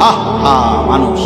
আহা মানুষ।